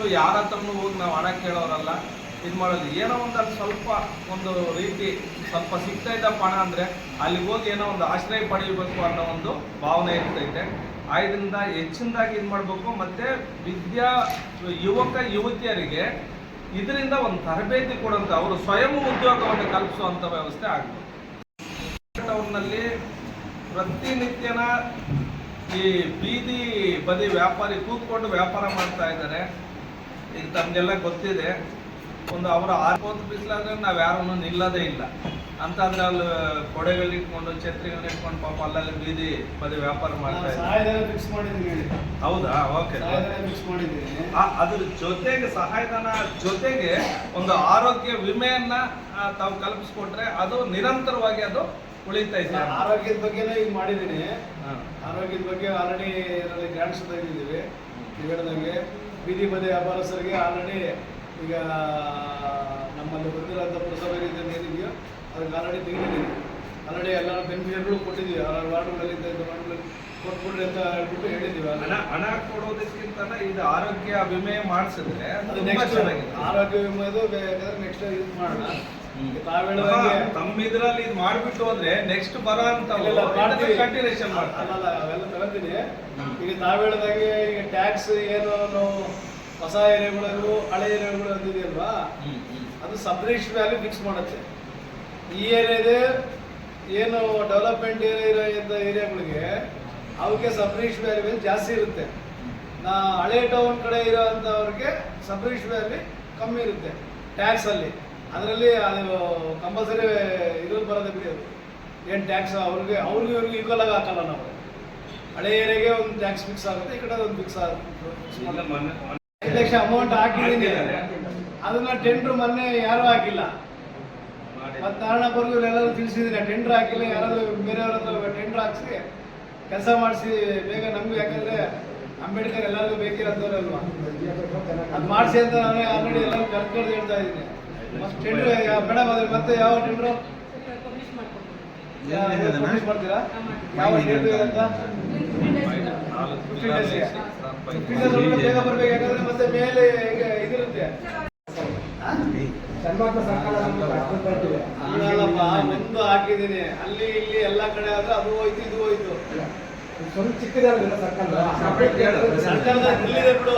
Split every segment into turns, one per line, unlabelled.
ಖಂಡಿತವಾಗ್ಲೂ ಯಾರ ಹತ್ರನೂ ಹೋಗಿ ನಾವು ಹಣ ಕೇಳೋರಲ್ಲ, ಇದು ಮಾಡೋದು. ಏನೋ ಒಂದು ಸ್ವಲ್ಪ ಒಂದು ರೀತಿ ಸ್ವಲ್ಪ ಸಿಗ್ತಾ ಇದ್ದಪ್ಪ ಹಣ ಅಂದರೆ ಅಲ್ಲಿಗೆ ಹೋಗಿ ಏನೋ ಒಂದು ಆಶ್ರಯ ಪಡೆಯಬೇಕು ಅನ್ನೋ ಒಂದು ಭಾವನೆ ಇರ್ತೈತೆ. ಆದ್ದರಿಂದ ಹೆಚ್ಚಿನದಾಗಿ ಇದು ಮಾಡಬೇಕು. ಮತ್ತು ವಿದ್ಯಾ ಯುವಕ, ಯುವತಿಯರಿಗೆ ಇದರಿಂದ ಒಂದು ತರಬೇತಿ ಕೊಡುವಂಥ ಅವರು ಸ್ವಯಂ ಉದ್ಯೋಗವನ್ನು ಕಲ್ಪಿಸುವಂಥ ವ್ಯವಸ್ಥೆ ಆಗಬೇಕು. ಟೌನ್ನಲ್ಲಿ ಪ್ರತಿನಿತ್ಯನ ಈ ಬೀದಿ ಬದಿ ವ್ಯಾಪಾರಿ ಕೂತ್ಕೊಂಡು ವ್ಯಾಪಾರ ಮಾಡ್ತಾ ಇದ್ದಾರೆ. ಈಗ ತಮಗೆಲ್ಲ ಗೊತ್ತಿದೆ ಒಂದು ಅವರ ಆರ್ಬೋದು ಬಿಸಿಲಾದ್ರೆ ನಾವು ಯಾರನ್ನು ನಿಲ್ಲದೇ ಇಲ್ಲ. ಅಂತಂದ್ರೆ ಅಲ್ಲಿ ಕೊಡೆಗಳಿಟ್ಕೊಂಡು ಇಟ್ಕೊಂಡು ಛತ್ರಿಗಳನ್ನ ಇಟ್ಕೊಂಡು ಪಾಪ ಅಲ್ಲಲ್ಲಿ ಬೀದಿ ಬದಿ ವ್ಯಾಪಾರ ಮಾಡ್ತಾ ಇದ್ದಾರೆ. ಹೌದಾ? ಓಕೆ. ಅದ್ರ ಜೊತೆಗೆ ಸಹಾಯಧನ ಜೊತೆಗೆ ಒಂದು ಆರೋಗ್ಯ ವಿಮೆಯನ್ನ ತಾವು ಕಲ್ಪಿಸ್ಕೊಟ್ರೆ ಅದು ನಿರಂತರವಾಗಿ ಅದು ಉಳಿತಾ
ಇದೆ. ಆರೋಗ್ಯದ ಬಗ್ಗೆನೇ ಈಗ ಮಾಡಿದ್ದೀನಿ. ಆರೋಗ್ಯದ ಬಗ್ಗೆ ಆಲ್ರೆಡಿ ಇದರಲ್ಲಿ ತೆಗೆದಿದ್ದೀವಿ ನೀವು ಹೇಳ್ದಂಗೆ ಬೀದಿ ಬದಿ ವ್ಯಾಪಾರಸ್ಥರಿಗೆ ಆಲ್ರೆಡಿ ಈಗ ನಮ್ಮಲ್ಲಿ ಬಂದಿರೋಂಥ ಪುರಸಭೆ ರೀತಿಯಲ್ಲಿ ಏನಿದೆಯೋ ಅದಕ್ಕೆ ಆಲ್ರೆಡಿ ತೆಗೆದಿದ್ದೀವಿ. ಆಲ್ರೆಡಿ ಎಲ್ಲ ಬೆನಿಫಿಷರಿಗಳು ಕೊಟ್ಟಿದ್ದೀವಿ. ಆ ವಾರ್ಡ್ಗಳಲ್ಲಿ ವಾರ್ಡ್ಗಳಲ್ಲಿ ಕೊಟ್ಬಿಡ್ರಿ ಅಂತ ಹೇಳ್ಬಿಟ್ಟು ಹೇಳಿದ್ದೀವಿ
ಹಣ ಹಣ ಕೊಡೋದಕ್ಕಿಂತ ಇದು ಆರೋಗ್ಯ ವಿಮೆ ಮಾಡಿಸಿದ್ರೆ.
ಆರೋಗ್ಯ ವಿಮೆದು ಬೇಕಾದ್ರೆ ನೆಕ್ಸ್ಟ್ ಯೂಸ್ ಮಾಡೋಣ.
ಅಮ್ಮ, ಇದು ಮಾಡ್ಬಿಟ್ಟು ಅಂದ್ರೆ ನೆಕ್ಸ್ಟ್ ಬರೋ ಅಂತ. ಕಂಟಿನ್ಯೂಷನ್ ಮಾಡ್ತಾರೆ.
ಅವೆಲ್ಲ ತಗೊಂತೀನಿ ಈಗ ತಾವು ಹೇಳಿದಾಗೆ ಈಗ ಟ್ಯಾಕ್ಸ್ ಏನು ನಾವು ಹೊಸ ಏರಿಯಾಗಳು ಹಳೆ ಏರಿಯಾಗಳು ಅಂದಿದೆಯಲ್ವಾ ಅದು ಸಬ್ರಿಷ್ ವ್ಯಾಲ್ಯೂ ಫಿಕ್ಸ್ ಮಾಡುತ್ತೆ. ಈ ಏರಿಯಾದೆ ಏನು ಡೆವಲಪ್ಮೆಂಟ್ ಏರಿಯಾ ಇರೋ ಏರಿಯಾಗಳಿಗೆ ಅವಕ್ಕೆ ಸಬ್ರಿಷ್ ವ್ಯಾಲ್ಯೂ ಜಾಸ್ತಿ ಇರುತ್ತೆ. ನಾ ಹಳೆ ಟೌನ್ ಕಡೆ ಇರೋಂಥವ್ರಿಗೆ ಸಬ್ರಿಷ್ ವ್ಯಾಲ್ಯೂ ಕಮ್ಮಿ ಇರುತ್ತೆ. ಟ್ಯಾಕ್ಸ್ ಅಲ್ಲಿ. ಅದರಲ್ಲಿ ಅದು ಕಂಪಲ್ಸರಿ ಇದ್ರಲ್ಲಿ ಬರೋದೇ ಬಿಡಿ ಅದು. ಏನು ಟ್ಯಾಕ್ಸ್ ಅವ್ರಿಗೆ ಅವ್ರಿಗೆ ಇವ್ರಿಗೆ ಈಕ್ವಲ್ ಆಗಿ ಹಾಕಲ್ಲ ನಾವು. ಹಳೆ ಏರಿಯಾಗೆ ಒಂದು ಟ್ಯಾಕ್ಸ್ ಫಿಕ್ಸ್ ಆಗುತ್ತೆ ಈ ಕಡೆ ಒಂದು ಫಿಕ್ಸ್ ಆಗುತ್ತೆ. ಲಕ್ಷ ಅಮೌಂಟ್ ಹಾಕಿದ್ದೀನಿ. ಅದನ್ನ ಟೆಂಡ್ರ್ ಮೊನ್ನೆ ಯಾರು ಹಾಕಿಲ್ಲ. ಮತ್ತು ನಾರಾಯಣಪುರ್ಗೂ ಎಲ್ಲರೂ ತಿಳಿಸಿದ್ದೀನಿ ಟೆಂಡ್ರ್ ಹಾಕಿಲ್ಲ ಯಾರಾದ್ರೂ ಬೇರೆಯವ್ರ ಹತ್ರ ಟೆಂಡ್ರ್ ಹಾಕ್ಸಿ ಕೆಲಸ ಮಾಡಿಸಿ ಬೇಗ ನಮ್ಗೆ ಯಾಕಂದ್ರೆ ಅಂಬೇಡ್ಕರ್ ಎಲ್ಲರಿಗೂ ಬೇಕಿರೋದವ್ರಲ್ವಾ ಅದು ಮಾಡಿಸಿ ಅಂತ ನಾನು ಆಲ್ರೆಡಿ ಎಲ್ಲರೂ ಕರ್ಕೊಂಡು ಹೇಳ್ತಾ ಇದ್ದೀನಿ. ಮೇಡಮ್ ಅದ್ರ ಮತ್ತೆ ಯಾವ ಟೆಂಡರ್
ಪಬ್ಲಿಷ್ ಮಾಡ್ಕೊಡ್ಬೋದು
ಪಬ್ಲಿಷ್ ಮಾಡ್ತೀರಾ? ಯಾವ ಟೆಂಡರ್ ಅಂತ. ಬೇಗ ಬರ್ಬೇಕು ಯಾಕಂದ್ರೆ ಮತ್ತೆ ಮೇಲೆ ಇದಿರುತ್ತೆ. ಹಾಕಿದ್ದೀನಿ. ಅಲ್ಲಿ ಇಲ್ಲಿ ಎಲ್ಲ ಕಡೆ ಆದ್ರೆ ಅದು ಹೋಯ್ತು ಇದು ಹೋಯ್ತು. ಸರ್ಕಾರದ ಗ್ರಿಲ್ ಇಲ್ಲಿದೆ ಬಿಡು.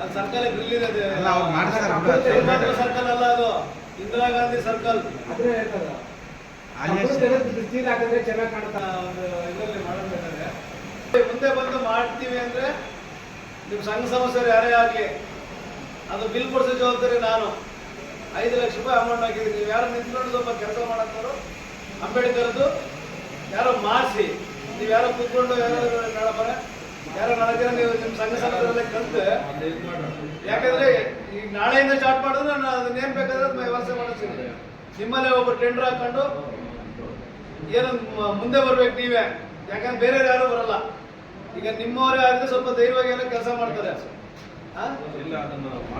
ಅದು ಸರ್ಕಾರ ಗ್ರಿಲ್ ಇದೆ ಅದು.
ಅಲ್ಲ, ಅವ್ರು ಮಾಡ್ತಾರೆ,
ಸರ್ಕಲ್ ಅಲ್ಲ ಅದು. ಇಂದಿರಾ ಗಾಂಧಿ ಸರ್ಕಲ್.
ಅಲ್ಲಿ
ಚೆನ್ನಾಗಿ ಕಾಣ್ತಾ ಒಂದು ಇದರಲ್ಲಿ ಮಾಡಬೇಕಾದ್ರೆ ಮುಂದೆ ಬಂದು ಮಾಡ್ತೀವಿ ಅಂದ್ರೆ ನಿಮ್ಮ ಸಂಘ ಸಮಸ್ಯೆ ಯಾರೇ ಆಗ್ಲಿ ಅದು ಬಿಲ್ ಕೊಡಿಸೋ ಜವಾಬ್ದಾರಿ ನಾನು. ಐದು ಲಕ್ಷ ರೂಪಾಯಿ ಅಮೌಂಟ್ ಹಾಕಿದ್ದೀನಿ. ನೀವು ಯಾರು ನಿಂತ್ಕೊಂಡು ಸ್ವಲ್ಪ ಕೆಲಸ ಮಾಡತ್ತಾರೋ ಅಂಬೇಡ್ಕರ್ದು ಯಾರೋ ಮಾಡಿಸಿ. ನೀವು ಯಾರೋ ಕೂತ್ಕೊಂಡು ಯಾರು ನಾಳೆ ಯಾರೋ ನಾಲ್ಕು ಜನ ನೀವು ನಿಮ್ಮ ಸಂಘ ಸಂಘದಲ್ಲೇ ಕಲಿತು.
ಮಾಡೋಣ.
ಯಾಕಂದ್ರೆ ಈಗ ನಾಳೆಯಿಂದ ಸ್ಟಾರ್ಟ್ ಮಾಡಿದ್ರೆ ನಾನು ಅದನ್ನ ಏನ್ ಬೇಕಾದ್ರೆ ವ್ಯವಸ್ಥೆ ಮಾಡಿಸ್ತೀನಿ. ನಿಮ್ಮಲ್ಲೇ ಒಬ್ಬರು ಟೆಂಡರ್ ಹಾಕೊಂಡು ಏನು ಮುಂದೆ ಬರ್ಬೇಕು ನೀವೇ. ಯಾಕಂದ್ರೆ ಬೇರೆ ಯಾರು ಬರಲ್ಲ. ಈಗ ನಿಮ್ಮವರೇ ಆದ್ರೆ ಸ್ವಲ್ಪ ಧೈರ್ಯವಾಗಿ ಏನೋ ಕೆಲಸ ಮಾಡ್ತಾರೆ.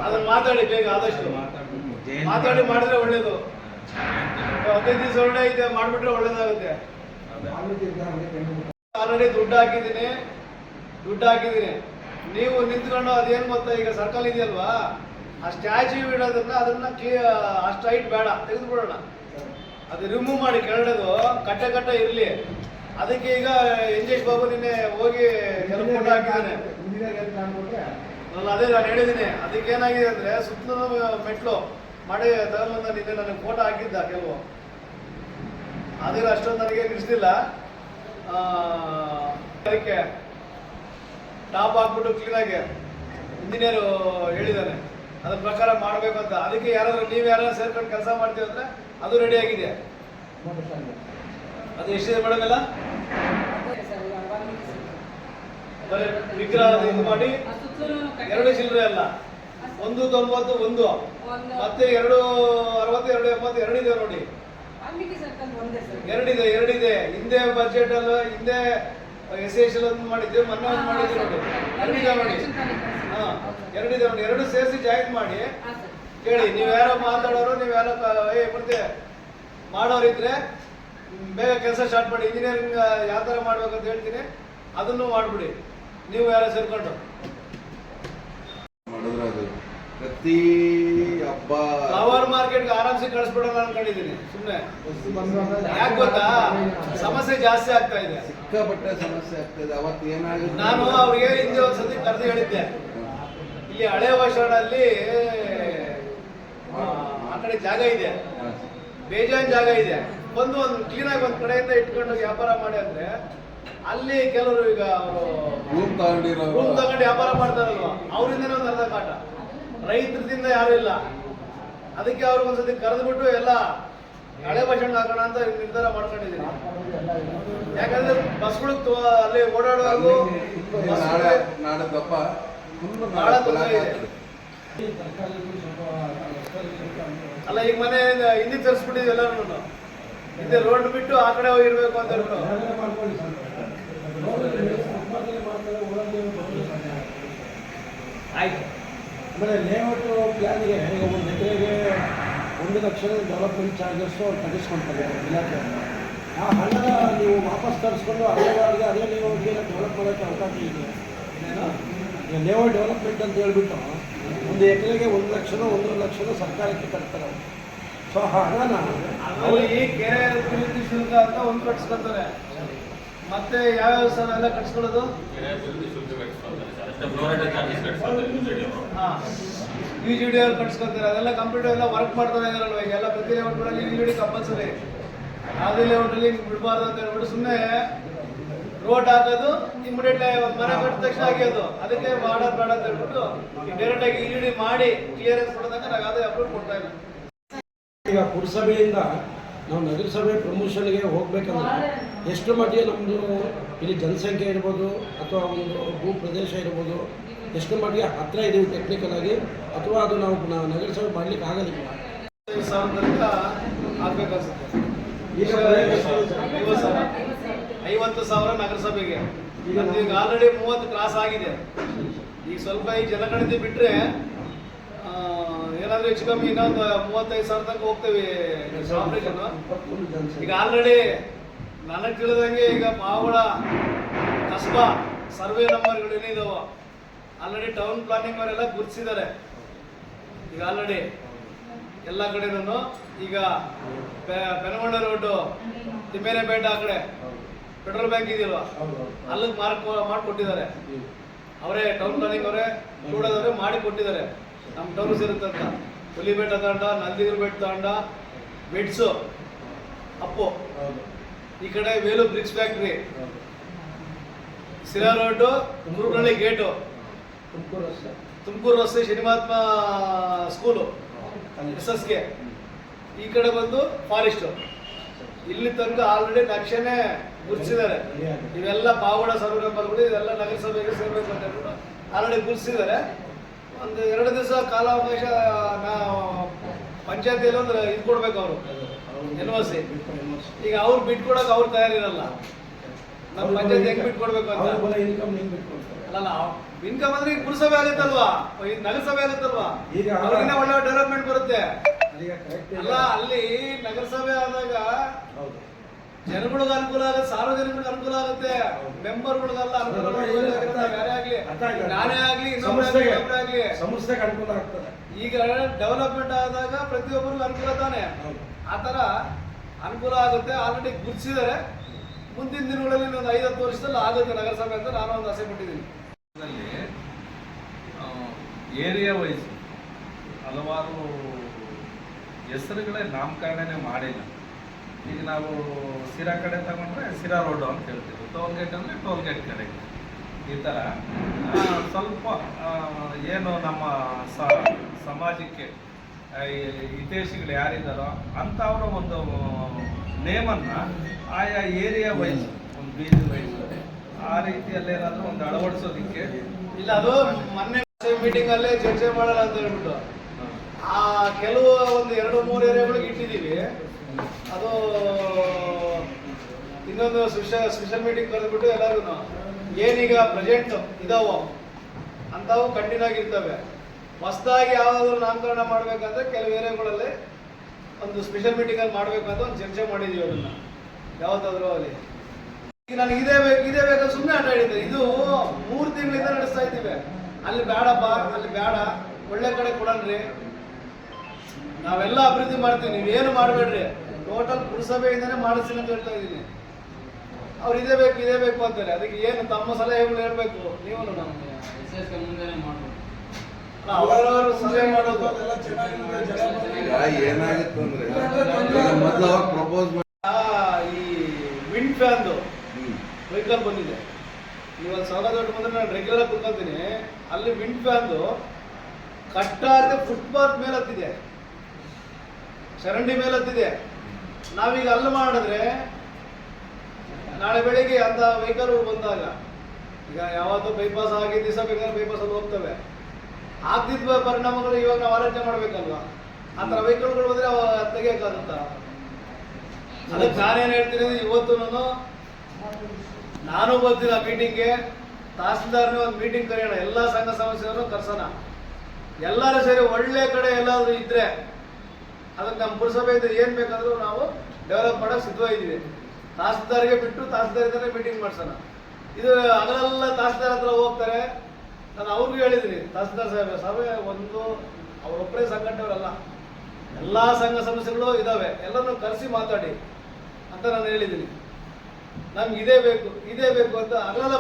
ಅದನ್ನ
ಮಾತಾಡಿ ಬೇಗ ಆದಷ್ಟು.
ಮಾತಾಡಿ
ಮಾತಾಡಿ ಮಾಡಿದ್ರೆ ಒಳ್ಳೇದು. ಹದಿನೈದು ದಿವಸ ಒಳ್ಳೆ ಇದೆ ಮಾಡ್ಬಿಟ್ರೆ ಒಳ್ಳೇದಾಗುತ್ತೆ. ಆಲ್ರೆಡಿ ದುಡ್ಡು ಹಾಕಿದ್ದೀನಿ. ದುಡ್ಡು ಹಾಕಿದ್ದೀನಿ ನೀವು ನಿಂತ್ಕೊಂಡು ಅದೇನು ಗೊತ್ತಾ ಈಗ ಸರ್ಕಲ್ ಇದೆಯಲ್ವಾ? ಆ ಸ್ಟ್ಯಾಚ್ಯೂ ಇಡೋದನ್ನ ಅದನ್ನ ಕ್ಲಿಯರ್ ಅಷ್ಟು ಹೈಟ್ ಬೇಡ ತೆಗೆದುಬಿಡೋಣ. ಅದು ರಿಮೂವ್ ಮಾಡಿ ಕೆಳಗಡೆದು ಕಟ್ಟೆ ಕಟ್ಟೆ ಇರಲಿ. ಅದಕ್ಕೆ ಈಗ ಎಂಜೇಶ್ ಬಾಬು ನಿನ್ನೆ ಹೋಗಿ ಎಲ್ಲ ಫೋಟೋ ಹಾಕಿದ್ದಾನೆ ನಾನು ಅದೇ ನಾನು ಹೇಳಿದ್ದೀನಿ ಅದಕ್ಕೆ ಏನಾಗಿದೆ ಅಂದ್ರೆ ಸುತ್ತಲೂ ಮೆಟ್ಲು ಮಾಡಿ ತಗೊಂಬಂದ ನಿನ್ನೆ ನನಗೆ ಫೋಟೋ ಹಾಕಿದ್ದ ಕೆಲವು. ಅದೇ ಅಷ್ಟೊಂದು ನನಗೆ ನಿಲ್ಸಿಲ್ಲ ಅದಕ್ಕೆ ಟಾಪ್ ಹಾಕ್ಬಿಟ್ಟು ಕ್ಲೀನಾಗಿ ಇಂಜಿನಿಯರು ಹೇಳಿದ್ದಾರೆ ಅದ್ರ ಪ್ರಕಾರ ಮಾಡಬೇಕು ಅಂತ. ಅದಕ್ಕೆ ಯಾರಾದ್ರೂ ನೀವು ಯಾರಾದ್ರೂ ಸೇರ್ಕೊಂಡು ಕೆಲಸ ಮಾಡ್ತೀವಿ ಅಂದ್ರೆ ಅದು ರೆಡಿ ಆಗಿದೆ. ಅದು ಎಷ್ಟಿದೆ ಮೇಡಮ್ ಎಲ್ಲ? ವಿಗ್ರಹ ಇದು ಮಾಡಿ ಎರಡು ಚಿಲ್ಲರೆ ಅಲ್ಲ. ಒಂದು ತೊಂಬತ್ತು ಒಂದು. ಮತ್ತೆ ಎರಡು ಅರವತ್ತು ಎರಡು ಎಪ್ಪತ್ತು ಎರಡಿದೆ ನೋಡಿ. ಎರಡಿದೆ ಎರಡಿದೆ. ಹಿಂದೆ ಬಜೆಟ್ ಅಲ್ಲ ಹಿಂದೆ ಎಸ್ ಎಸ್ ಎಲ್ ಒಂದು ಮಾಡಿದ್ದೆ ಮೊನ್ನೆ ಒಂದು ಮಾಡಿದ್ದೆ ನೋಡಿ ಎರಡಿದೆ ನೋಡಿ ಹಾ ಎರಡಿದೆ ನೋಡಿ ಎರಡು ಸೇರಿಸಿ ಜಾಯಿನ್ ಮಾಡಿ. ಕೇಳಿ ನೀವು ಯಾರೋ ಮಾತಾಡೋರು ನೀವು ಯಾರೋ ಕ- ಏ ಬರ್ತೆ ಮಾಡೋರಿದ್ರೆ ಬೇಗ ಕೆಲಸ ಸ್ಟಾರ್ಟ್ ಮಾಡಿ. ಇಂಜಿನಿಯರಿಂಗ್ ಯಾವ ಥರ ಮಾಡ್ಬೇಕಂತ ಹೇಳ್ತೀನಿ. ಅದನ್ನು ಮಾಡ್ಬಿಡಿ. ನೀವು ಯಾರೋ ಸೇರ್ಕೊಂಡು.
ಮಾಡಿದ್ರೆ ಅದು ಪ್ರತಿ ಹಬ್ಬ
ಫ್ಲವರ್ ಮಾರ್ಕೆಟ್ಗೆ ಆರಾಮ್ಸಿ ಕಳಿಸ್ಬಿಡೋಣ ಅನ್ಕೊಂಡಿದ್ದೀನಿ ಸುಮ್ಮನೆ ಯಾಕೆ ಗೊತ್ತಾ? ಸಮಸ್ಯೆ ಜಾಸ್ತಿ ಆಗ್ತಾ ಇದೆ.
ಸಿಕ್ಕಾಪಟ್ಟೆ ಸಮಸ್ಯೆ ಆಗ್ತದೆ ಅವತ್ತು ಏನಾಗುತ್ತೆ?
ನಾನು ಅವ್ರಿಗೆ ಹಿಂದೆ ಒಂದ್ಸತಿ ಕರೆದು ಹೇಳಿದ್ದೆ. ಇಲ್ಲಿ ಹಳೆ ವರ್ಷಗಳಲ್ಲಿ ಆ ಕಡೆ ಜಾಗ ಇದೆ. ಬೇಜಾನ್ ಜಾಗ ಇದೆ. ಬಂದು ಒಂದು ಆಗಿ ಒಂದು ಕಡೆಯಿಂದ ಇಟ್ಕೊಂಡು ವ್ಯಾಪಾರ ಮಾಡಿ ಅಂದ್ರೆ ಅಲ್ಲಿ ಕೆಲವರು ಈಗ ಅವರು
ರೂಮ್ ತಗೊಂಡಿರೋ
ರೂಮ್ ತಗೊಂಡು ವ್ಯಾಪಾರ ಮಾಡ್ತಾರಲ್ವಾ? ಅವರಿಂದನೇ ಒಂದು ಅರ್ಧ ಕಾಟ. ರೈತರದಿಂದ ಯಾರು ಇಲ್ಲ. ಅದಕ್ಕೆ ಅವ್ರು ಒಂದ್ಸತಿ ಕರೆದ್ಬಿಟ್ಟು ಎಲ್ಲ ಹಳೆ ಭಾಷಣ ಹಾಕೋಣ ಅಂತ ನಿರ್ಧಾರ ಮಾಡ್ಕೊಂಡಿದ್ದೀನಿ. ಯಾಕಂದ್ರೆ ಬಸ್ಗಳು ಅಲ್ಲಿ ಓಡಾಡುವಾಗ
ನಾಳೆ
ನಾಳೆ ತೊಂದ್ರೆ ಇದೆ. ಅಲ್ಲ ಈಗ ಮನೆ ಹಿಂದಿ ತರಿಸ್ಬಿಟ್ಟಿದ್ವಿ ಎಲ್ಲರೂ ಹಿಂದೆ ರೋಡ್ ಬಿಟ್ಟು ಆ ಕಡೆ ಹೋಗಿರ್ಬೇಕು ಅಂತ ಹೇಳ್ಬಿಟ್ಟು. ಆಯ್ತು.
ಆಮೇಲೆ ಲೇಔಟ್ ಪ್ಲ್ಯಾನಿಗೆ ಈಗ ಒಂದು ಎಕರೆಗೆ ಒಂದು ಲಕ್ಷದ ಡೆವಲಪ್ಮೆಂಟ್ ಚಾರ್ಜಸ್ಸು ಅವ್ರು ತಗಿಸ್ಕೊಂತಾರೆ ಇಲಾಖೆ ಆ ಹಣನ ನೀವು ವಾಪಸ್ ತರಿಸ್ಕೊಂಡು ಅದೇ ವಾರ್ಡ್ಗೆ ಅದೇ ಲೇಔಟ್ಗೆ ಡೆವಲಪ್ ಮಾಡೋಕ್ಕೆ ಅವಕಾಶ ಇದೆ. ಈಗ ಲೇಔಟ್ ಡೆವಲಪ್ಮೆಂಟ್ ಅಂತ ಹೇಳ್ಬಿಟ್ಟು ಒಂದು ಎಕರೆಗೆ ಒಂದು ಲಕ್ಷನೋ ಒಂದೂವರೆ ಲಕ್ಷನೋ ಸರ್ಕಾರಕ್ಕೆ ಕಟ್ತಾರೆ ಅವರು. ಸೊ ಆ ಹಣನ
ಅವರಿಗೆ ಕೆರೆ ಶುಲ್ಕ ಅಂತ ಒಂದು ಕಟ್ಸ್ಕೊತಾರೆ ಮತ್ತೆ ಯಾವ ಯಾವ ಸಲ ಎಲ್ಲ ಕಟ್ಸ್ಕೊಳ್ಳೋದು? ಯು ಜಿ ಡಿ ಅವ್ರು ಅದೆಲ್ಲ ಕಂಪ್ಯೂಟರ್ ಎಲ್ಲ ವರ್ಕ್ ಮಾಡ್ತಾರೆ ಈಗ? ಎಲ್ಲ ಪ್ರತಿ ಲೇಔಟ್ಗಳಲ್ಲಿ ಯು ಜಿ ಡಿ ಕಂಪಲ್ಸರಿ ಯಾವುದೇ ಲೇಔಟಲ್ಲಿ ಬಿಡಬಾರ್ದು ಅಂತ ಹೇಳ್ಬಿಟ್ಟು ಸುಮ್ಮನೆ ರೋಡ್ ಹಾಕೋದು ಇಮಿಡಿಯೇಟ್ ಮನೆ ಕಟ್ಟಿದ ತಕ್ಷಣ ಆಗ್ಯೋದು ಅದಕ್ಕೆ ಮಾಡೋದು ಬೇಡ ಅಂತ ಹೇಳ್ಬಿಟ್ಟು ಡೈರೆಕ್ಟ್ ಆಗಿ ಯು ಡಿ ಮಾಡಿ ಕ್ಲಿಯರೆನ್ಸ್ ಕೊಡೋದಕ್ಕೆ ನಾವು ಯಾವುದೇ ಅಪ್ರೂವ್ ಕೊಡ್ತಾ ಇಲ್ಲ.
ಈಗ ಪುರಸಭೆಯಿಂದ ನಾವು ನಗರಸಭೆ ಪ್ರಮೋಷನ್ಗೆ ಹೋಗ್ಬೇಕಂದ್ರೆ ಎಷ್ಟು ಮಟ್ಟಿಗೆ ನಮ್ಮದು ಇಲ್ಲಿ ಜನಸಂಖ್ಯೆ ಇರ್ಬೋದು ಅಥವಾ ಒಂದು ಭೂ ಪ್ರದೇಶ ಇರ್ಬೋದು ಎಷ್ಟು ಮಟ್ಟಿಗೆ ಹತ್ತಿರ ಇದೀವಿ ಟೆಕ್ನಿಕಲ್ ಆಗಿ ಅಥವಾ ಅದು ನಾವು ನಗರಸಭೆ ಮಾಡ್ಲಿಕ್ಕೆ ಆಗೋದಿಲ್ಲ.
ಆಗ್ಬೇಕನ್ಸುತ್ತೆ
ಈಗ
ಐವತ್ತು ಸಾವಿರ ನಗರಸಭೆಗೆ. ಈಗ ಆಲ್ರೆಡಿ ಮೂವತ್ತು ಕ್ರಾಸ್ ಆಗಿದೆ. ಈಗ ಸ್ವಲ್ಪ ಈ ಜನಗಣತಿ ಬಿಟ್ಟರೆ ಏನಾದರೂ ಹೆಚ್ಚು ಕಮ್ಮಿ ಇನ್ನೊಂದು ಮೂವತ್ತೈದು ಸಾವಿರ ತನಕ ಹೋಗ್ತೇವೆ. ಈಗ ಆಲ್ರೆಡಿ ನನಗೆ ತಿಳಿದಂಗೆ ಈಗ ಮಾವಳ ಕಸ್ಬಾ ಸರ್ವೆ ನಂಬರ್ಗಳು ಏನಿದಾವ ಆಲ್ರೆಡಿ ಟೌನ್ ಪ್ಲಾನಿಂಗ್ ಅವರೆಲ್ಲ ಗುರುತಿಸಿದ್ದಾರೆ. ಈಗ ಆಲ್ರೆಡಿ ಎಲ್ಲ ಕಡೆನೂ ಈಗ ಬೆನಗೊಂಡ ರೋಡು ತಿಮ್ಮೇನಪೇಟೆ ಆ ಕಡೆ ಪೆಟ್ರೋಲ್ ಬ್ಯಾಂಕ್ ಇದೆಯಲ್ವಾ? ಅಲ್ಲಿಗೆ ಮಾರ್ಕ್ ಮಾಡಿಕೊಟ್ಟಿದ್ದಾರೆ ಅವರೇ ಟೌನ್ ಪ್ಲಾನಿಂಗ್ ಅವರೇ ಕೂಡದವರೇ ಮಾಡಿ ಕೊಟ್ಟಿದ್ದಾರೆ. ನಮ್ಮ ಟೌನ್ಸ್ ಅಂತ. ಹುಲಿಬೆಟ್ಟ ತಾಂಡ, ನಂದಿಗಿರಿ ಬೆಟ್ಟ ತಾಂಡ, ಬೆಡ್ಸು, ಅಪ್ಪು. ಈ ಕಡೆ Velu bricks factory.
Shira
Sira road Kuruballi gate.
Tumakuru ರಸ್ತೆ.
ತುಮಕೂರು ರಸ್ತೆ ಶನಿಮಾತ್ಮ ಸ್ಕೂಲು ಎಸ್ ಎಸ್ಗೆ ಈ ಕಡೆ ಬಂದು ಫಾರೆಸ್ಟ್. ಇಲ್ಲಿ ತನಕ ಆಲ್ರೆಡಿ ನಕ್ಷೆನೇ ಗುರ್ಸಿದ್ದಾರೆ. ಇವೆಲ್ಲ ಪಾವಡ ಸರ್ವೆ ನಂಬರ್ಗಳು ಇದೆಲ್ಲ ನಗರಸಭೆಗೆ ಸೇರ್ಬೇಕು ಅಂತ ಆಲ್ರೆಡಿ ಗುರ್ಸಿದ್ದಾರೆ. ಒಂದು ಎರಡು ದಿವಸ ಕಾಲಾವಕಾಶ ನಾವು ಪಂಚಾಯತಿಯಲ್ಲಿ ಒಂದು ಇದು ಕೊಡ್ಬೇಕು ಅವರು ಎನ್ ಸಿ ಈಗ ಅವ್ರು ಬಿಟ್ಕೊಡಕ್ಕೆ ಅವ್ರು ತಯಾರಿರಲ್ಲ. ನಮ್ಮ ಪಂಚಾಯತ್ ಹೆಂಗ್ ಬಿಟ್ಕೊಡ್ಬೇಕು ಅಂತ? ಅಲ್ಲ ಇನ್ಕಮ್ ಅಂದ್ರೆ ಈಗ ಪುರಸಭೆ ಆಗುತ್ತಲ್ವಾ? ನಗರಸಭೆ ಆಗುತ್ತಲ್ವಾ?
ಈಗ
ಅವ್ರಿಗಿನ ಒಳ್ಳೆ ಡೆವಲಪ್ಮೆಂಟ್ ಬರುತ್ತೆ. ಅಲ್ಲ ಅಲ್ಲಿ ನಗರಸಭೆ ಆದಾಗ ಜನಗಳಿಗೆ ಅನುಕೂಲ ಆಗುತ್ತೆ ಸಾರ್ವಜನಿಕರಿಗೆ ಅನುಕೂಲ ಆಗುತ್ತೆ. ಮೆಂಬರ್ಗಳಿಗೆಲ್ಲ ಅನುಕೂಲ. ಯಾರೇ ಆಗ್ಲಿ ನಾನೇ ಆಗ್ಲಿ ಆಗ್ಲಿ,
ಸಂಸ್ಥೆಗೆ ಅನುಕೂಲ ಆಗ್ತದೆ.
ಈಗ ಡೆವಲಪ್ಮೆಂಟ್ ಆದಾಗ ಪ್ರತಿಯೊಬ್ಬರಿಗೂ ಅನುಕೂಲ ತಾನೆ? ಆ ಥರ ಅನುಕೂಲ ಆಗುತ್ತೆ. ಆಲ್ರೆಡಿ ಗುರುತಿಸಿದರೆ ಮುಂದಿನ ದಿನಗಳಲ್ಲಿ ಒಂದು ಹತ್ತು ವರ್ಷದಲ್ಲಿ ಆಗುತ್ತೆ ನಗರಸಭೆ ಅಂತ ನಾನು ಒಂದು ಆಸೆ ಪಟ್ಟಿದ್ದೀನಿ.
ಏರಿಯಾ ವೈಸ್ ಹಲವಾರು ಹೆಸರುಗಳೇ ನಾಮಕರಣನೇ ಮಾಡಿಲ್ಲ. ಈಗ ನಾವು ಸಿರಾ ಕಡೆ ತಗೊಂಡ್ರೆ ಸಿರಾ ರೋಡು ಅಂತ ಹೇಳ್ತೀವಿ. ಟೋಲ್ ಗೇಟ್ ಅಂದರೆ ಟೋಲ್ ಗೇಟ್ ಕಡೆ. ಈ ಥರ ಸ್ವಲ್ಪ ಏನು ನಮ್ಮ ಸಮಾಜಕ್ಕೆ ಹಿತೈಷಿಗಳು ಯಾರಿದ್ದಾರೋ ಅಂಥವರ ಒಂದು ನೇಮನ್ನು ಆಯಾ ಏರಿಯಾ ವೈಸ್ ಒಂದು ಬೀದಿ ವೈಸ್ ಆ ರೀತಿಯಲ್ಲಿ ಏನಾದರೂ ಒಂದು ಅಳವಡಿಸೋದಕ್ಕೆ
ಇಲ್ಲ, ಅದು ಮೊನ್ನೆ ಮೀಟಿಂಗ್ ಅಲ್ಲೇ ಚರ್ಚೆ ಮಾಡಲ್ಲ ಅಂತ ಹೇಳ್ಬಿಟ್ಟು. ಆ ಕೆಲವು ಒಂದು ಎರಡು, ಮೂರು ಏರಿಯಾಗಳಿಗೆ ಇಟ್ಟಿದ್ದೀವಿ. ಅದು ಇನ್ನೊಂದು ಸ್ಪೆಷಲ್ ಸ್ಪೆಷಲ್ ಮೀಟಿಂಗ್ ಕರೆದ್ಬಿಟ್ಟು ಎಲ್ಲರಿಗೂ ಏನೀಗ ಪ್ರೆಸೆಂಟ್ ಇದಾವೋ ಅಂಥವು ಕಂಟಿನ್ಯೂ ಆಗಿರ್ತವೆ ಹೊಸದಾಗಿ ಯಾವುದಾದ್ರು ನಾಮಕರಣ ಮಾಡಬೇಕಂದ್ರೆ ಕೆಲವು ಏರಿಯಾಗಳಲ್ಲಿ ಒಂದು ಸ್ಪೆಷಲ್ ಮೀಟಿಂಗ್ ಅಲ್ಲಿ ಮಾಡಬೇಕು ಅಂತ ಒಂದು ಚರ್ಚೆ ಮಾಡಿದೀವಿ ಅದನ್ನ ಯಾವತ್ತಾದ್ರೂ ಅಲ್ಲಿ ಈಗ ನನಗೆ ಇದೇ ಬೇಕು ಇದೇ ಬೇಕು ಸುಮ್ಮನೆ ಆಟ ಆಡಿದ್ದೆ ಇದು ಮೂರು ತಿಂಗಳಿಂದ ನಡೆಸ್ತಾ ಇದ್ದೀವಿ. ಅಲ್ಲಿ ಬೇಡಪ್ಪ ಅಲ್ಲಿ ಬೇಡ ಒಳ್ಳೆ ಕಡೆ ಕೊಡಲ್ರಿ. ನಾವೆಲ್ಲ ಅಭಿವೃದ್ಧಿ ಮಾಡ್ತೀವಿ. ನೀವೇನು ಮಾಡಬೇಡ್ರಿ. ಟೋಟಲ್ ಪುರಸಭೆಯಿಂದನೇ ಮಾಡಿಸ್ತೀನಿ ಅಂತ ಹೇಳ್ತಾ ಇದ್ದೀನಿ. ಅವ್ರು ಇದೇ ಬೇಕು ಇದೇ ಬೇಕು ಅಂತಾರೆ. ಅದಕ್ಕೆ ಏನು ತಮ್ಮ ಸಲಹೆಗಳು ಹೇಳ್ಬೇಕು. ನೀವು
ವಿಶೇಷ
ಏನಾಗಿತ್ತು ಅಂದ್ರೆ ಮೊದಲು ಅವಾಗ ಪ್ರಪೋಸ್
ಈ ವಿಂಡ್ ಫ್ಯಾನ್ದು. ವೆಹಿಕಲ್ ಬಂದಿದೆ. ಇವತ್ತು ಸಾವಿರ ದೊಡ್ಡ ಬಂದ್ರೆ ನಾನು ರೆಗ್ಯುಲರ್ ಆಗಿ ಕುತ್ಕೊಳ್ತೀನಿ. ಅಲ್ಲಿ ವಿಂಡ್ ಫ್ಯಾನ್ದು ಕಟ್ಟಾರ್ದೆ ಫುಟ್ಪಾತ್ ಮೇಲೆ ಹತ್ತಿದೆ ಚರಂಡಿ ಮೇಲೆ ಹತ್ತಿದೆ ನಾವೀಗ ಅಲ್ಲಿ ಮಾಡಿದ್ರೆ ನಾಳೆ ಬೆಳಿಗ್ಗೆ ಅಂತ ವೆಹಿಕಲ್ ಬಂದಾಗ ಈಗ ಯಾವತ್ತೂ ಬೈಪಾಸ್ ಆಗಿ ದಿವಸ ಬೇಕಾದ್ರೆ ಬೈಪಾಸ್ ಅಲ್ಲಿ ಹೋಗ್ತವೆ. ಆಗ್ದಿದ್ದ ಪರಿಣಾಮಗಳು ಇವಾಗ ನಾವು ಆಲೋಚನೆ ಮಾಡ್ಬೇಕಲ್ವಾ? ಆ ಥರ ವೆಹಿಕಲ್ಗಳು ಬಂದ್ರೆ ಅವ ತೆಗಿಯೋಕ್ಕಾಗುತ್ತಾ? ಅದಕ್ಕೆ ನಾನೇನು ಹೇಳ್ತೀನಿ ಇವತ್ತು ನಾನು ನಾನು ಬರ್ತೀನಿ ಮೀಟಿಂಗ್ಗೆ ತಹಸೀಲ್ದಾರ್ನೇ ಒಂದು ಮೀಟಿಂಗ್ ಕರೆಯೋಣ. ಎಲ್ಲ ಸಂಘ ಸಮಸ್ಯೆಯನ್ನು ಕರ್ಸೋಣ. ಎಲ್ಲರೂ ಸೇರಿ ಒಳ್ಳೆ ಕಡೆ ಎಲ್ಲಾದರೂ ಇದ್ರೆ ಅದಕ್ಕೆ ನಮ್ಮ ಪುರಸಭೆಯಿಂದ ಏನು ಬೇಕಾದರೂ ನಾವು ಡೆವಲಪ್ ಮಾಡೋಕೆ ಸಿದ್ಧವಾಗಿದ್ದೀವಿ ತಹಸೀಲ್ದಾರ್ಗೆ ಬಿಟ್ಟು ತಹಸೀಲ್ದಾರ ಮೀಟಿಂಗ್ ಮಾಡ್ಸೋಣ. ಇದು ಅದರಲ್ಲ ತಹಸೀಲ್ದಾರ್ ಹತ್ರ ಹೋಗ್ತಾರೆ. ನಾನು ಅವ್ರಿಗೂ ಹೇಳಿದ್ದೀನಿ, ತಹಸೀಲ್ದಾರ್ ಸಾಹೇಬ್ ಸಭೆ ಒಂದು ಅವರೊಬ್ಬರೇ ಸಂಘಟನೆಯವರಲ್ಲ. ಎಲ್ಲ ಸಂಘ ಸಮಸ್ಯೆಗಳು ಇದಾವೆ, ಎಲ್ಲರನ್ನು ಕರೆಸಿ ಮಾತಾಡಿ ಅಂತ ನಾನು ಹೇಳಿದ್ದೀನಿ. ನಮ್ಗೆ ಇದೇ ಬೇಕು ಇದೇ ಬೇಕು ಅಂತ ಅಗಲದ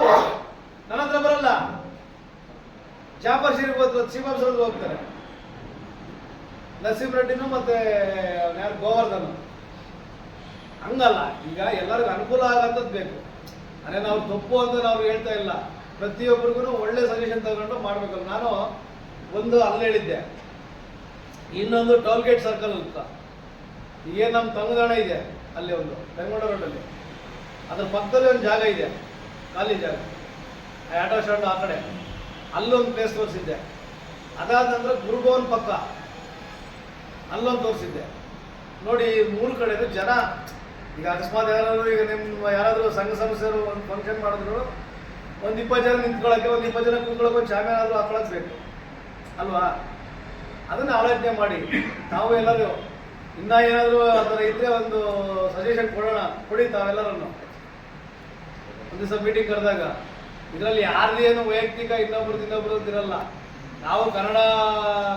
ನನ್ನ ಹತ್ರ ಬರಲ್ಲ. ಜಾಫರ್ ಶರೀಫ್ ಹತ್ರ ಹೋಗ್ತಾರೆ. ನಸೀಮ್ ರೆಡ್ಡಿನು ಮತ್ತೆ ಯಾರು, ಗೋವರ್ಧನ್. ಹಂಗಲ್ಲ, ಈಗ ಎಲ್ಲರಿಗೂ ಅನುಕೂಲ ಆಗಂತದ್ದು ಬೇಕು. ಅದೇ ನಾವು ತಪ್ಪು ಅಂತ ನಾವು ಹೇಳ್ತಾ ಇಲ್ಲ. ಪ್ರತಿಯೊಬ್ಬರಿಗೂ ಒಳ್ಳೆ ಸಜೆಷನ್ ತಗೊಂಡು ಮಾಡ್ಬೇಕಲ್ಲ ನಾನು ಒಂದು ಅಲ್ಲಿ ಹೇಳಿದ್ದೆ. ಇನ್ನೊಂದು ಟೋಲ್ ಗೇಟ್ ಸರ್ಕಲ್ ಅಂತ. ಈಗ ನಮ್ಮ ತಂಗದಾಣ ಇದೆ ಅಲ್ಲಿ ಒಂದು ಬೆಂಗಳೂರು ರೋಡಲ್ಲಿ ಅದ್ರ ಪಕ್ಕದಲ್ಲಿ ಒಂದು ಜಾಗ ಇದೆ, ಖಾಲಿ ಜಾಗ. ಆಟೋ ಸ್ಟ್ಯಾಂಡ್ ಆ ಕಡೆ. ಅಲ್ಲೊಂದು ಪ್ಲೇಸ್ ತೋರಿಸಿದ್ದೆ. ಅದಾದ ನಂತರ ಗುರುಭವನ್ ಪಕ್ಕ ಅಲ್ಲೊಂದು ತೋರಿಸಿದ್ದೆ. ನೋಡಿ ಮೂರು ಕಡೆದು ಜನ, ಈಗ ಅಕಸ್ಮಾತ್ ಯಾರಾದ್ರು ಈಗ ನಿಮ್ಮ ಯಾರಾದರೂ ಸಂಘ ಸಂಸ್ಥೆಯವರು ಒಂದು ಫಂಕ್ಷನ್ ಮಾಡಿದ್ರು ಒಂದು ಇಪ್ಪತ್ತು ಜನ ನಿಂತ್ಕೊಳ್ಳೋಕ್ಕೆ ಒಂದು ಇಪ್ಪತ್ತು ಜನ ಕೂತ್ಕೊಳ್ಳೋಕೆ ಒಂದು ಚಾಮೆ ಆದರೂ ಅಲ್ವಾ? ಅದನ್ನ ಆಲೋಚನೆ ಮಾಡಿ. ತಾವು ಎಲ್ಲರೂ, ಇನ್ನ ಏನಾದರೂ ಅದರ ಇದ್ರೆ ಒಂದು ಸಜೆಷನ್ ಕೊಡೋಣ. ಕೊಡಿ ತಾವೆಲ್ಲರನ್ನು. ಒಂದು ದಿವಸ ಮೀಟಿಂಗ್ ಕರೆದಾಗ, ಇದರಲ್ಲಿ ಯಾರ್ದು ಏನು ವೈಯಕ್ತಿಕ, ಇನ್ನೊಬ್ರದ್ದು ಇನ್ನೊಬ್ರು ಇರಲ್ಲ. ನಾವು ಕನ್ನಡ,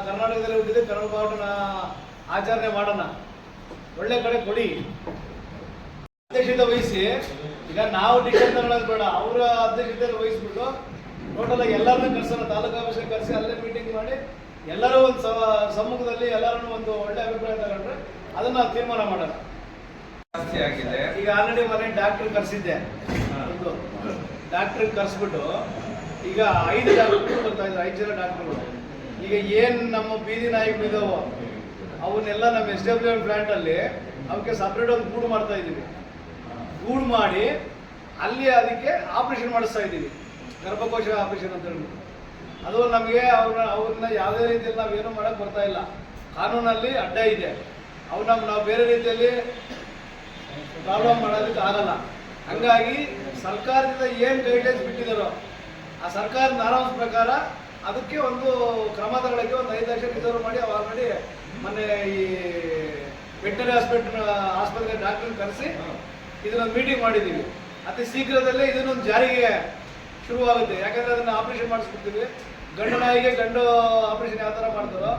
ಕರ್ನಾಟಕದಲ್ಲಿ ಹುಟ್ಟಿದ್ರೆ ಕನ್ನಡ ಬಾವುಟನ ಆಚರಣೆ ಮಾಡೋಣ. ಒಳ್ಳೆ ಕಡೆ ಕೊಡಿ. ಅಧ್ಯಕ್ಷತೆ ವಹಿಸಿ ಈಗ ನಾವು ಟಿಕೆಟ್ ತಗೊಳ್ಳೋದು ಬೇಡ ಅವರ ಅಧ್ಯಕ್ಷತೆ ವಹಿಸ್ಬಿಟ್ಟು ಟೋಟಲ್ ಆಗಿ ಎಲ್ಲರನ್ನೂ ಕರ್ಸೋಣ ತಾಲೂಕು ಆಫೀಸ್ಗೆ ಕರೆಸಿ ಅಲ್ಲೇ ಮೀಟಿಂಗ್ ಮಾಡಿ ಎಲ್ಲರೂ ಒಂದು ಸಮ್ಮುಖದಲ್ಲಿ ಎಲ್ಲರೂ ಒಂದು ಒಳ್ಳೆ ಅಭಿಪ್ರಾಯ ತಗೊಂಡ್ರೆ ಅದನ್ನ ತೀರ್ಮಾನ ಮಾಡೋಣ.
ಜಾಸ್ತಿ ಆಗಿದೆ.
ಈಗ ಆಲ್ರೆಡಿ ಮನೆ ಡಾಕ್ಟರ್ ಕರೆಸಿದ್ದೆ. ಒಂದು ಡಾಕ್ಟರ್ ಕರೆಸ್ಬಿಟ್ಟು ಈಗ ಐದು ಡಾಕ್ಟರ್ ಬರ್ತಾ ಇದ್ದಾರೆ ಐದು ಜನ ಡಾಕ್ಟರ್ಗಳು ಈಗ ಏನು ನಮ್ಮ ಬೀದಿ ನಾಯಿಗಳು ಇದಾವೋ ಅವನ್ನೆಲ್ಲ ನಮ್ಮ ಎಸ್ ಡಬ್ಲ್ಯೂ ಪ್ಲಾಂಟ್ ಅಲ್ಲಿ ಅವಕ್ಕೆ ಸಪ್ರೇಟ್ ಒಂದು ಗೂಡು ಮಾಡ್ತಾ ಇದ್ದೀವಿ. ಗೂಡು ಮಾಡಿ ಅಲ್ಲಿ ಅದಕ್ಕೆ ಆಪರೇಷನ್ ಮಾಡಿಸ್ತಾ ಇದ್ದೀವಿ. ಗರ್ಭಕೋಶ ಆಪರೇಷನ್ ಅಂತ ಹೇಳ್ಬಿಟ್ಟು. ಅದು ನಮಗೆ ಅವ್ರನ್ನ ಅವ್ರನ್ನ ಯಾವುದೇ ರೀತಿಯಲ್ಲಿ ನಾವೇನು ಮಾಡಕ್ ಬರ್ತಾ ಇಲ್ಲ. ಕಾನೂನಲ್ಲಿ ಅಡ್ಡ ಇದೆ. ಅವ್ರು ನಮ್ಮ ನಾವು ಬೇರೆ ರೀತಿಯಲ್ಲಿ ಪ್ರಾಬ್ಲಮ್ ಮಾಡೋದಕ್ಕೆ ಆಗಲ್ಲ. ಹಂಗಾಗಿ ಸರ್ಕಾರದಿಂದ ಏನು ಗೈಡ್ಲೈನ್ಸ್ ಬಿಟ್ಟಿದ್ದಾರೋ ಆ ಸರ್ಕಾರದ ನಾರಾಂಶ ಪ್ರಕಾರ ಅದಕ್ಕೆ ಒಂದು ಕ್ರಮ ತಗೊಳ್ಳೋಕ್ಕೆ ಒಂದು ಐದು ಲಕ್ಷ ರಿಸರ್ವ್ ಮಾಡಿ ಅವ್ರು ಆಲ್ರೆಡಿ ಮೊನ್ನೆ ಈ ವೆಟನರಿ ಹಾಸ್ಪಿಟ್ಲ್ ಆಸ್ಪತ್ರೆ ಡಾಕ್ಟರ್ ಕರೆಸಿ ಇದನ್ನೊಂದು ಮೀಟಿಂಗ್ ಮಾಡಿದ್ದೀವಿ ಅತಿ ಶೀಘ್ರದಲ್ಲೇ ಇದನ್ನೊಂದು ಜಾರಿಗೆ ಶುರುವಾಗುತ್ತೆ ಯಾಕಂದ್ರೆ ಅದನ್ನ ಆಪರೇಷನ್ ಮಾಡಿಸ್ಬಿಡ್ತೀವಿ ಗಂಡು ನಾಯಿಗೆ ಗಂಡು ಆಪರೇಷನ್ ಯಾವ ಥರ ಮಾಡ್ತಾರೋ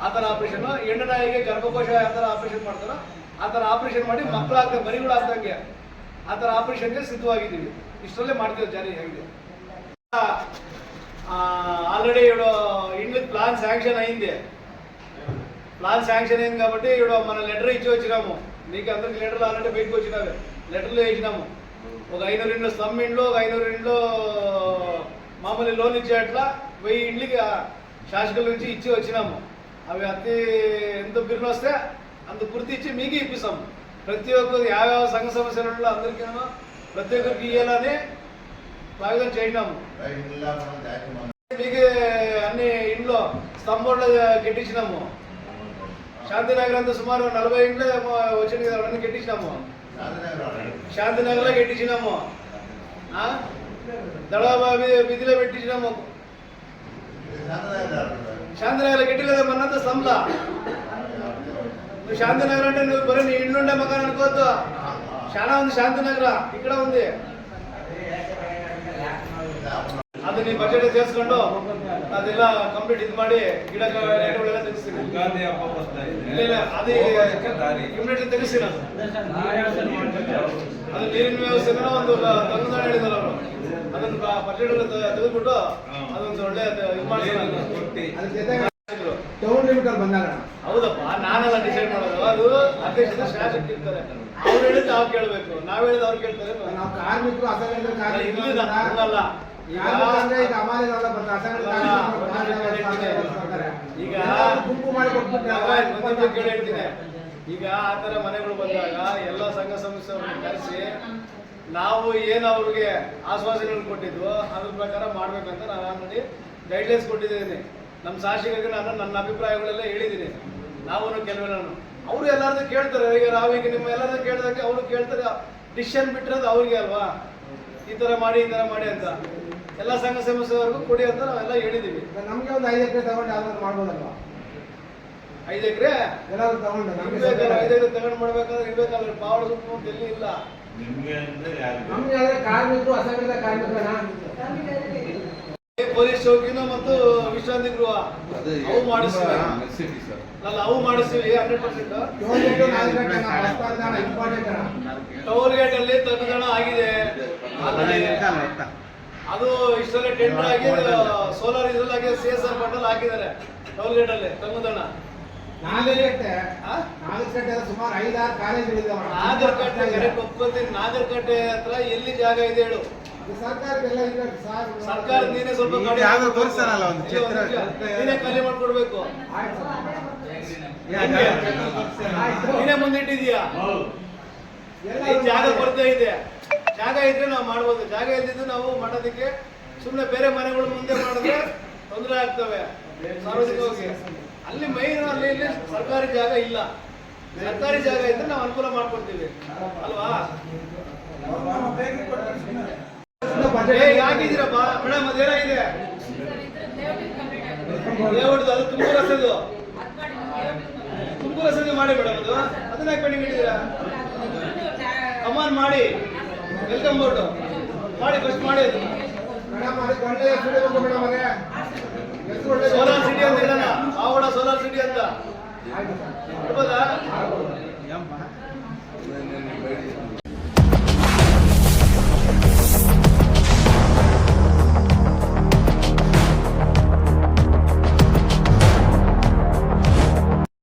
ಆ ಥರ ಆಪರೇಷನ್ ಹೆಣ್ಣು ನಾಯಿಗೆ ಗರ್ಭಕೋಶ ಯಾವ ಥರ ಆಪರೇಷನ್ ಮಾಡ್ತಾರೋ ಆ ಥರ ಆಪರೇಷನ್ ಮಾಡಿ ಮಕ್ಕಳಾಗ್ತದೆ ಮರಿಗಳಾಗ್ದಂಗೆ ಆ ಥರ ಆಪರೇಷನ್ಗೆ ಸಿದ್ಧವಾಗಿದ್ದೀವಿ ಇಷ್ಟರಲ್ಲೇ ಮಾಡ್ತೀವಿ ಜಾರಿ ಆಗಿದೆ ఆల్రెడీ ఇప్పుడు ఇండ్లు ప్లాన్ శాంక్షన్ అయింది ప్లాన్ శాంక్షన్ అయింది కాబట్టి ఇప్పుడు మన లెటర్ ఇచ్చి వచ్చినాము మీకు అందరికి లెటర్లు ఆల్రెడీ బయటకు వచ్చినారు లెటర్లు వేసినాము. ఒక ఐదు రెండు స్లమ్ ఇండ్లు ఒక ఐదు ఇండ్లు మామూలు లోన్ ఇచ్చేట్లా వెయ్యి ఇండ్లకి శాసకుల నుంచి ఇచ్చి వచ్చినాము. అవి అతి ఎంత బిల్లు వస్తే అంత పూర్తి ఇచ్చి మీకు ఇప్పిస్తాము. ప్రతి ఒక్కరు యాభై సంఘ సమస్యలలో అందరికీ ప్రతి ఒక్కరికి ఇవ్వాలని బాగా చేసినాము. మీకు అన్ని ఇంట్లో స్తంభంలో కట్టించినాము. శాంతినగర్ అంతా సుమారు నలభై ఇంట్లో వచ్చిన కదా అవన్నీ కట్టించినాము. శాంతినగర్లో పెట్టించినాము. దళాబా వీధిలో పెట్టించినాము. శాంతినగర్లో కట్టలేదా మనంత సంలా నువ్వు శాంతినగర్ అంటే నువ్వు బరే నీ ఇండ్లుండే మకాన్ అనుకోవద్దు. చాలా ఉంది శాంతినగర్. ఇక్కడ ఉంది. ಅದು ನೀ ಬಜೆಟ್ ಸೇರಿಸ್ಕೊಂಡು ಅದೆಲ್ಲ ಕಂಪ್ಲೀಟ್ ಇದು ಮಾಡಿ ಗಿಡ ರೇಟ್ಗಳೆಲ್ಲ ತೆಗಿಸ್ತೀನಿ.
ಯುಗಾದಿ ಹಬ್ಬ ಬರ್ತಾ
ಇಲ್ಲ ಇಲ್ಲ ಅದೇ
ದಾರಿ.
ಇಮಿಡಿಯೇಟ್ಲಿ ತೆಗಿಸ್ತೀನಿ ಅದು. ನೀರಿನ ವ್ಯವಸ್ಥೆನ ಒಂದು ತಂಗುದಾಣ ಹೇಳಿದಾರೆ ಅವರು. ಅದನ್ನು ಬಜೆಟ್ ತೆಗೆದ್ಬಿಟ್ಟು ಅದೊಂದು ಒಳ್ಳೆ ಇದು
ಮಾಡಿ ಟೌನ್ ಲಿಮಿಟಲ್ಲಿ ಬಂದಾಗ
ಹೌದಪ್ಪ ನಾನೆಲ್ಲ ಡಿಸೈಡ್ ಮಾಡೋದು. ಅದು ಅಧ್ಯಕ್ಷ ಶಾಸಕ ಇರ್ತಾರೆ. ಅವ್ರು ಹೇಳಿದ್ರೆ ನಾವು ಕೇಳಬೇಕು. ನಾವ್ ಹೇಳಿದ ಅವ್ರು ಕೇಳ್ತಾರೆ.
ನಾವು ಕಾರ್ಮಿಕರು ಅಸಂಘಟಿತ ಕಾರ್ಮಿಕರು
ಈಗ
ಗುಂಪು ಮಾಡಿ
ಹೇಳ್ತೀನಿ. ಈಗ ಆ ತರ ಮನೆಗಳು ಬಂದಾಗ ಎಲ್ಲ ಸಂಘ ಸಂಸ್ಥೆಗಳನ್ನು ಕರೆಸಿ ನಾವು ಏನು ಅವ್ರಿಗೆ ಆಶ್ವಾಸನೆಗಳು ಕೊಟ್ಟಿದ್ವು ಅದ್ರ ಪ್ರಕಾರ ಮಾಡ್ಬೇಕಂತ ನಾನು ಆಲ್ರೆಡಿ ಗೈಡ್ಲೈನ್ಸ್ ಕೊಟ್ಟಿದ್ದೀನಿ. ನಮ್ಮ ಶಾಸಕರಿಗೆ ನಾನು ನನ್ನ ಅಭಿಪ್ರಾಯಗಳೆಲ್ಲ ಹೇಳಿದ್ದೀನಿ. ನಾವು. ನಾನು ಅವರು ಎಲ್ಲಾರ್ದು ಕೇಳ್ತಾರೆ. ಈಗ ನಾವೀಗ ನಿಮ್ಮ ಎಲ್ಲಾರು ಕೇಳಿದಾಗ ಅವರು ಕೇಳ್ತಾರೆ. ಡಿಸಿಷನ್ ಬಿಟ್ಟಿರೋದು ಅವ್ರಿಗೆ ಅಲ್ವಾ? ಈ ತರ ಮಾಡಿ ಈ ಥರ ಮಾಡಿ ಅಂತ. ಎಲ್ಲ ಸಂಘ ಸಮಸ್ಯೆವರೆಗೂ ಕೊಡಿ ಅಂತ ನಾವೆಲ್ಲ ಹೇಳಿದೀವಿ
ನಮ್ಗೆ ಒಂದು ಐದು ಎಕರೆ ತಗೊಂಡು ಯಾವ್ದಾದ್ರು ಮಾಡ್ಬೋದಲ್ವಾ?
ಐದು ಎಕರೆ?
ಎಲ್ಲಾದ್ರು ತಗೊಂಡು ನಮ್ಗೆ
ಇರ್ಬೇಕಲ್ಲ ಐದು ಎಕರೆ ತಗೊಂಡು ಮಾಡ್ಬೇಕಾದ್ರೆ ಇರ್ಬೇಕಾದ್ರೆ ಪಾವಡ ಸುತ್ತ ಅಂತ ಎಲ್ಲಿ ಇಲ್ಲ.
ನಿಮ್ಗೆ
ಆದ್ರೆ ಕಾರ್ಮಿಕರು ಅಸಂಘಟಿತ ಕಾರ್ಮಿಕರನ್ನ
ಪೊಲೀಸ್ ಚೌಕಿನ ಮತ್ತು ವಿಶ್ರಾಂತಿ ಗೃಹ? ಅವು ಮಾಡಿಸ್ತೀವಿ
ಸರ್.
ಅಲ್ಲ ಅವು ಮಾಡಿಸ್ತೀವಿ ಹಂಡ್ರೆಡ್ ಪರ್ಸೆಂಟ್
ಟೋಲ್ ಗೇಟ್
ಅಲ್ಲಿ ತಂಗುದಾಣ ಆಗಿದೆ. ಅದು ಇಷ್ಟೆಲ್ಲ ಟೆಂಡರ್ ಆಗಿ ಸೋಲಾರ್ ಇದ್ರಲ್ಲಿ ಆಗಿ ಸಿ ಎಸ್ ಆರ್ ಬಂಡಲ್ ಹಾಕಿದ್ದಾರೆ ಟೋಲ್ ಗೇಟ್ ಅಲ್ಲಿ ತಂಗುದಣ್ಣ
ನಾಗರಕಟ್ಟೆ
ಆ?
ನಾಗರಕಟ್ಟೆ ಸುಮಾರು ಐದಾರು ಕಾಲೇಜುಗಳಿದ್ದಾವೆ
ನಾಗರಕಟ್ಟೆ ಕರೆಕ್ಟ್ ಒಪ್ಕೊತೀನಿ ನಾಗರಕಟ್ಟೆ ಹತ್ರ ಎಲ್ಲಿ ಜಾಗ ಇದೆ ಹೇಳು. ಸರ್ಕಾರ ನೀನೇ ಸ್ವಲ್ಪ
ಯಾವ್ದೋ. ತೋರ್ಸ್ತಾನಲ್ಲ ಒಂದು ಚಿತ್ರ.
ನೀನೇ ಖಾಲಿ ಮಾಡ್ಕೊಡ್ಬೇಕು? ನೀನೇ ಮುಂದಿಟ್ಟಿದೀಯಾ ಜಾಗ ಕೊರತೆ ಇದೆ ಜಾಗ ಇದ್ರೆ ನಾವು ಮಾಡ್ಬೋದು. ಜಾಗ ಇದ್ದಿದ್ದು ನಾವು ಮಾಡೋದಕ್ಕೆ ಸುಮ್ಮನೆ ಬೇರೆ ಮನೆಗಳು ಮುಂದೆ ಮಾಡಿದ್ರೆ ತೊಂದರೆ ಆಗ್ತವೆ. ಸಾರ್ವಜನಿಕವಾಗಿ. ಅಲ್ಲಿ ಮೈನ್ ಅಲ್ಲಿ ಇಲ್ಲಿ ಸರ್ಕಾರಿ ಜಾಗ ಇಲ್ಲ. ಸರ್ಕಾರಿ ಜಾಗ ಇದ್ರೆ ನಾವು ಅನುಕೂಲ ಮಾಡ್ಕೊಡ್ತೀವಿ ಅಲ್ವಾ? ಏ ಯಾಕಿದ್ದೀರಪ್ಪ ಮೇಡಮ್ ಅದೇನಾಗಿದೆ ಲೇಔಟ್ ಅದು ತುಂಬ ರಸದು ತುಂಬ ರಸ್ತೆ ಮಾಡಿ ಮೇಡಮ್ ಅದು. ಅದನ್ನ ಇಟ್ಟಿದ್ದೀರಾ? ಕಮಾನ್ ಮಾಡಿ. ವೆಲ್ಕಮ್ ಬೋರ್ಡ್ ಮಾಡಿ ಫಸ್ಟ್ ಮಾಡಿ.
ಮೇಡಮ್ ಅದಕ್ಕೆ ಒಳ್ಳೆಯ ಸುಳ್ಳು ಮೇಡಮ್ ಅದೇ ಸೋಲಾರ್ ಸಿಟಿ ಅಂತ.
ಇರೋಣ ಆವಡ ಸೋಲಾರ್ ಸಿಟಿ ಅಂತ